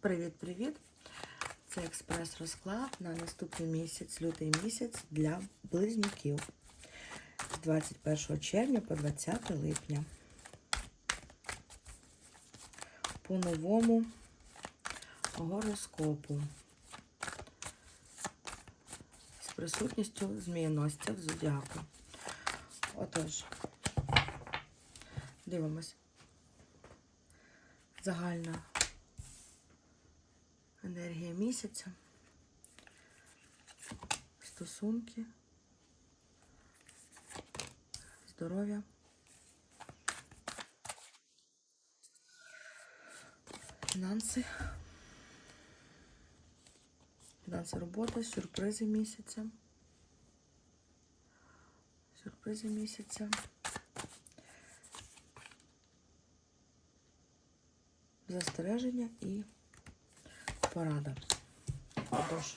Привіт-привіт! Це експрес-розклад на наступний місяць, лютий місяць для близнюків з 21 червня по 20 липня. По новому гороскопу з присутністю змієносця в зодіаку. Отож, дивимось. Загальна енергія місяця, стосунки, здоров'я. Фінанси. Фінанси робота, сюрпризи місяця. Сюрпризи місяця. Застереження і порада. Отож,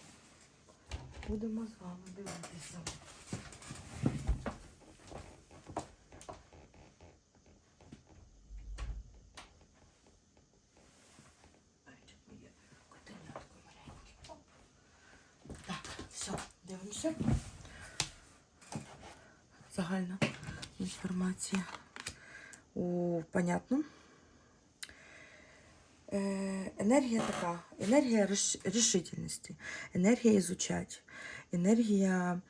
будемо з вами дивитися. Дивимося. Загальна інформація. У понятно. Енергія така, енергія рішительності, енергія ізучать, енергія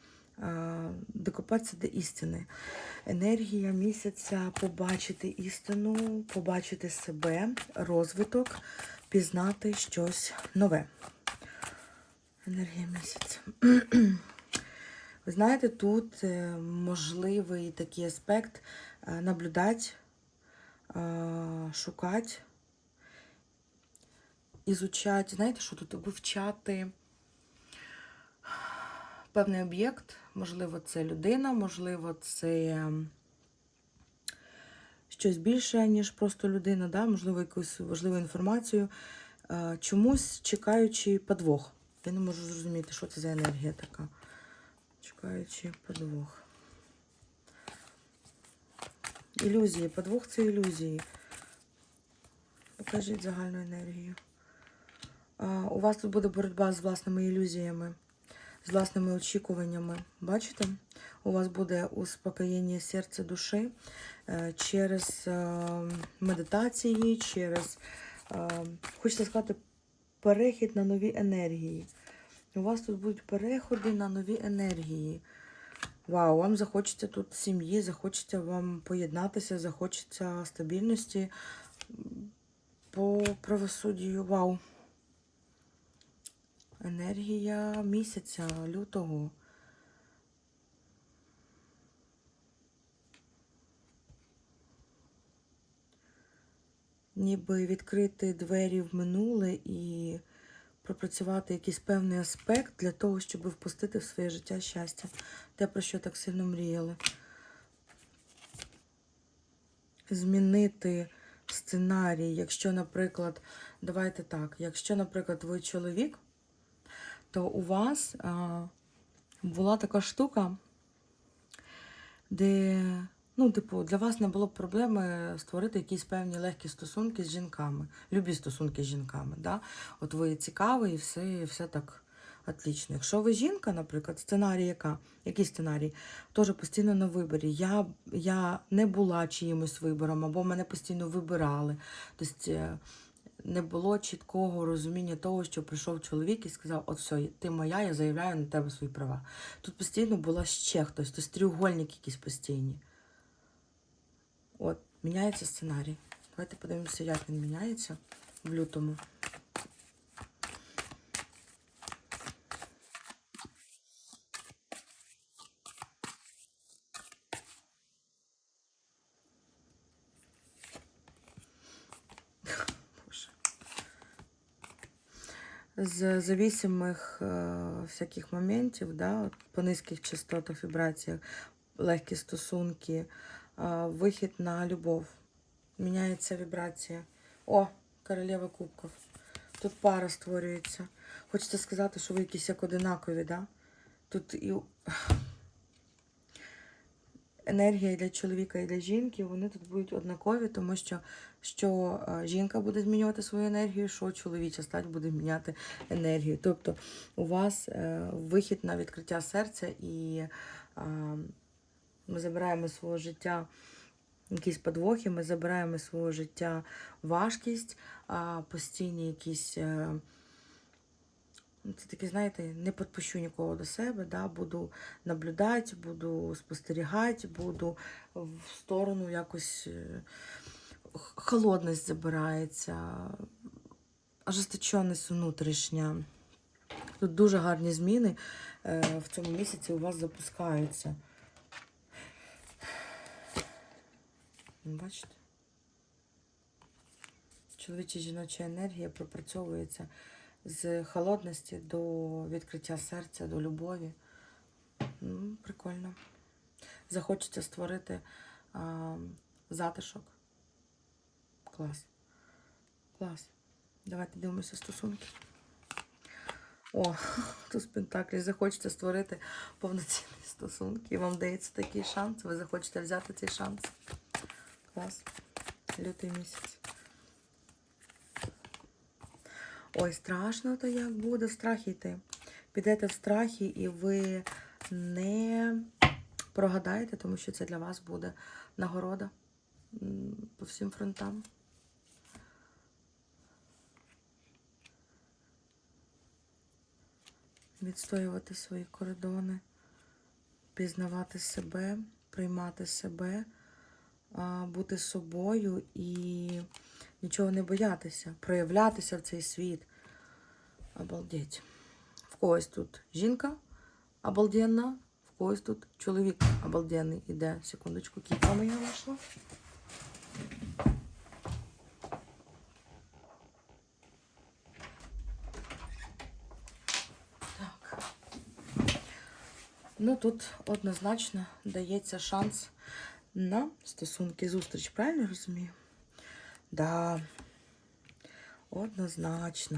докопатися до істини, енергія місяця побачити істину, побачити себе, розвиток, пізнати щось нове. Енергія місяця. Ви знаєте, тут е, можливий такий аспект е, наблюдати, е, шукати ізучати, знаєте, що тут вивчати певний об'єкт, можливо, це людина, можливо, це щось більше, ніж просто людина, да? можливо, якусь важливу інформацію, е, чомусь чекаючи подвох. Я не можу зрозуміти, що це за енергія така. Чекаючи подвох. Ілюзії. Подвох це ілюзії. Покажіть загальну енергію. У вас тут буде боротьба з власними ілюзіями, з власними очікуваннями. Бачите? У вас буде успокоєння серця душі е, через е, медитації, через, е, хочеться сказати, перехід на нові енергії. У вас тут будуть переходи на нові енергії. Вау, вам захочеться тут сім'ї, захочеться вам поєднатися, захочеться стабільності по правосуддю. Вау. Енергія місяця лютого. Ніби відкрити двері в минуле і пропрацювати якийсь певний аспект для того, щоб впустити в своє життя щастя. Те, про що так сильно мріяли. Змінити сценарій, якщо, наприклад, давайте так, якщо, наприклад, ви чоловік, то у вас а, була така штука, де, ну, типу, для вас не було б проблеми створити якісь певні легкі стосунки з жінками, любі стосунки з жінками. Да? От ви цікаві і все, і все так отлично. Якщо ви жінка, наприклад, сценарій яка? Який сценарій? Теж постійно на виборі. Я, я не була чиїмось вибором, або мене постійно вибирали. Тобто е, не було чіткого розуміння того, що прийшов чоловік і сказав: от все, ти моя, я заявляю на тебе свої права. Тут постійно була ще хтось, тобто тріугольник якісь постійні. От, міняється сценарій. Давайте подивимося, як він міняється в лютому. З зависимих е, всяких моментів, да, по низьких частотах, вібраціях, легкі стосунки, е, вихід на любов. Міняється вібрація. О, королева кубків. Тут пара створюється. Хочеться сказати, що ви якісь як одинакові, да? Тут і енергія для чоловіка і для жінки, вони тут будуть однакові, тому що що е, жінка буде змінювати свою енергію, що чоловіча стать буде міняти енергію. Тобто у вас е, вихід на відкриття серця, і е, ми забираємо свого життя якісь подвохи, ми забираємо свого життя важкість, постійні якісь. Це таке, знаєте, не підпущу нікого до себе, да, буду наблюдати, буду спостерігати, буду в сторону якось е, холодність забирається, ожесточеність внутрішня. Тут дуже гарні зміни е, в цьому місяці у вас запускаються. Бачите? Чоловіча жіноча енергія пропрацьовується з холодності до відкриття серця, до любові. Ну, прикольно. Захочеться створити а, затишок. Клас. Клас. Давайте дивимося стосунки. О, тут з Пентаклі. Захочеться створити повноцінні стосунки. Вам дається такий шанс. Ви захочете взяти цей шанс. Клас. Лютий місяць. Ой, страшно то як буде в страхі йти. Підете в страхі і ви не прогадаєте, тому що це для вас буде нагорода по всім фронтам. Відстоювати свої кордони, пізнавати себе, приймати себе, бути собою і нічого не боятися, проявлятися в цей світ. Обалдеть. В когось тут жінка обалденна, в когось тут чоловік обалденний. Іде, секундочку, кіта моя вийшла. Так. Ну, тут однозначно дається шанс на стосунки зустріч, правильно розумію? Да. Однозначно.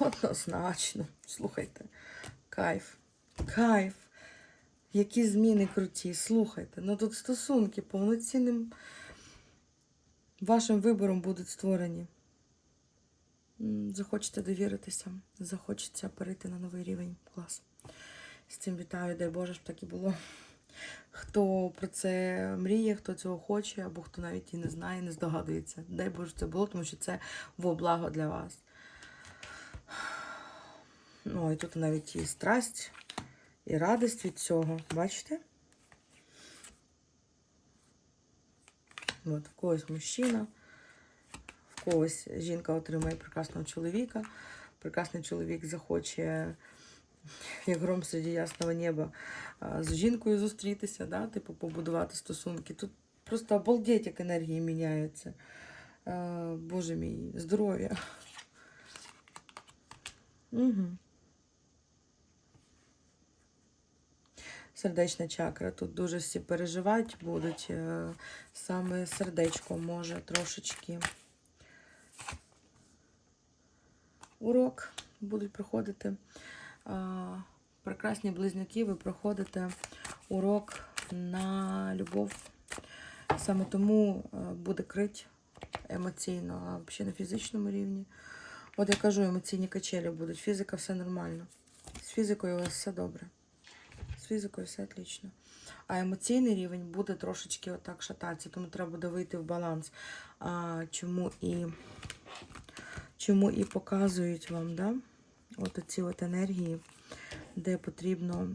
Однозначно. Слухайте. Кайф. Кайф. Які зміни круті. Слухайте. Ну тут стосунки повноцінним вашим вибором будуть створені. Захочете довіритися, захочеться перейти на новий рівень. Клас. З цим вітаю, дай Боже, щоб так і було. Хто про це мріє, хто цього хоче, або хто навіть і не знає, не здогадується. Дай Боже, це було, тому що це во благо для вас. Ну, і тут навіть і страсть, і радість від цього. Бачите? От, в когось мужчина, в когось жінка отримає прекрасного чоловіка. Прекрасний чоловік захоче, як гром серед ясного неба, з жінкою зустрітися, да? типу побудувати стосунки. Тут просто обалдеть, як енергії міняються. Боже мій, здоров'я. Угу. Сердечна чакра. Тут дуже всі переживати будуть. е, Саме сердечко може трошечки. Урок будуть проходити. А, Прекрасні близнюки, ви проходите урок на любов. Саме тому е, буде крить емоційно, а взагалі на фізичному рівні. От я кажу, емоційні качелі будуть. Фізика все нормально. З фізикою у вас все добре. З фізикою все отлично. А емоційний рівень буде трошечки отак шататися, тому треба буде вийти в баланс. А, чому і чому і показують вам, да? От оці от енергії, де потрібно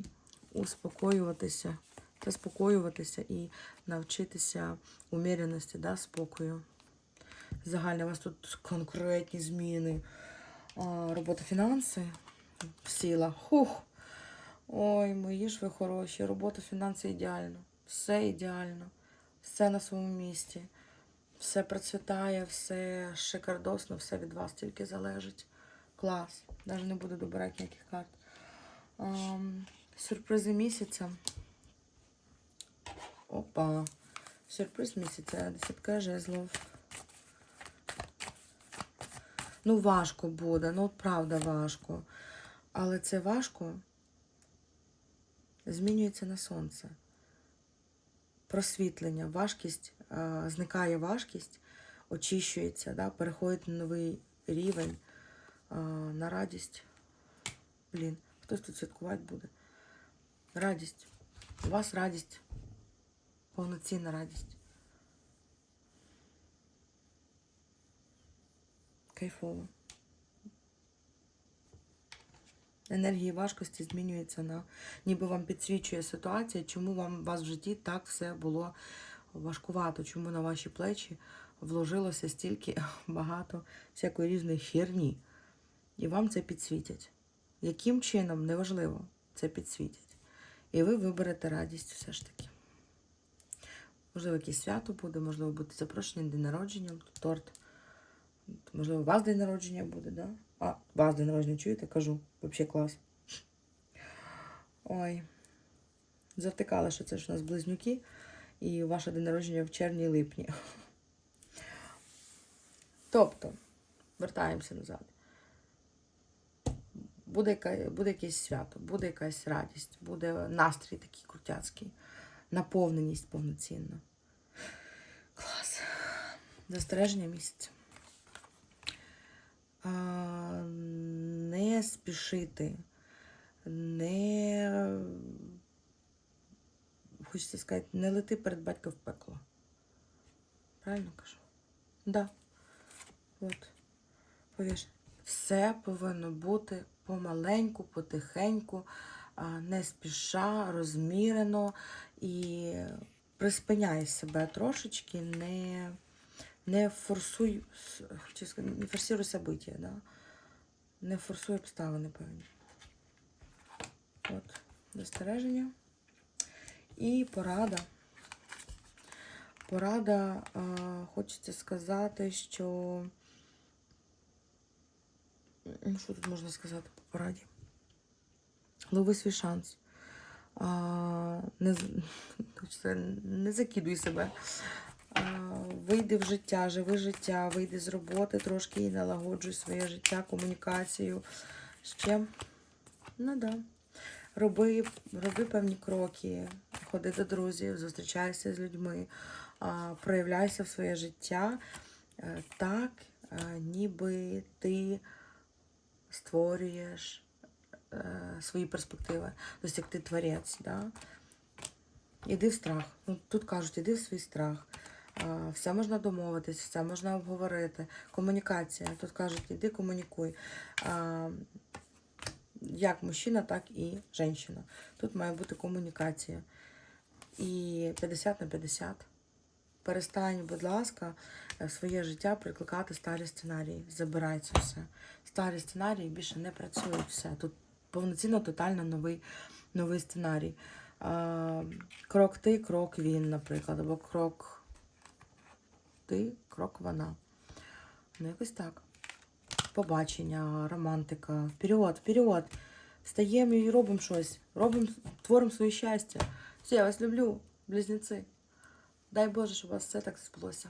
успокоюватися, заспокоюватися і навчитися уміряності, да, спокою. Загально у вас тут конкретні зміни. А, робота фінанси, сила. Хух. Ой, мої ж ви хороші. Робота фінанси ідеально. Все ідеально. Все на своєму місці. Все процвітає, все шикардосно, все від вас тільки залежить. Клас. Навіть не буду добирати ніяких карт. Ам, сюрпризи місяця. Опа. Сюрприз місяця. Десятка жезлов. Ну, важко буде, ну правда важко. Але це важко змінюється на сонце. просвітлення, важкість, е, зникає важкість, очищується, да, переходить на новий рівень, на радість. Блін, хтось тут святкувати буде. Радість. У вас радість. Повноцінна радість. Кайфово. Енергії важкості змінюється на ніби вам підсвічує ситуація, чому вам вас в житті так все було важкувато, чому на ваші плечі вложилося стільки багато всякої різної херні. І вам це підсвітять. Яким чином, неважливо, це підсвітять. І ви виберете радість все ж таки. Можливо, якесь свято буде, можливо, бути запрошені день народження, торт. Можливо, у вас день народження буде, да? А, вас день народження, чуєте? Кажу. Взагалі клас. Ой. Завтикала, що це ж у нас близнюки, і ваше день народження в червні-липні. Тобто, вертаємося назад. Буде, буде якесь свято, буде якась радість, буде настрій такий крутяцький, наповненість повноцінна. Клас. Застереження місяця. А, не спішити, не хочеться сказати, не лети перед батька в пекло. Правильно кажу? Да. От. Повіж. Все повинно бути помаленьку, потихеньку, не спіша, розмірено і приспиняй себе трошечки, не, не форсуй, не форсируй события, да? не форсуй обставини певні. От, застереження. І порада. Порада, а, хочеться сказати, що. Що тут можна сказати пораді? Лови свій шанс. А, не, не закидуй себе. А, вийди в життя, живи життя, вийди з роботи трошки і налагоджуй своє життя, комунікацію. Ще, ну да. Роби, роби певні кроки, ходи до друзів, зустрічайся з людьми, а, проявляйся в своє життя е, так, е, ніби ти створюєш е, свої перспективи. Тобто, як ти творець, да? Іди в страх. Ну, тут кажуть, іди в свій страх. А, Все можна домовитись, все можна обговорити. Комунікація. Тут кажуть, іди комунікуй. А, Як мужчина, так і жінка. Тут має бути комунікація. І 50 на 50. Перестань, будь ласка, в своє життя прикликати старі сценарії. Забирай це все. Старі сценарії більше не працюють. Все. Тут повноцінно тотально новий, новий сценарій. А, крок ти, крок він, наприклад, або крок ти, крок вона. Ну, якось так. Побачення, романтика. Вперед, вперед. Встаємо і робимо щось. Робимо, творимо своє щастя. Все, я вас люблю, близнеці. Дай Боже, щоб у вас все так сплося.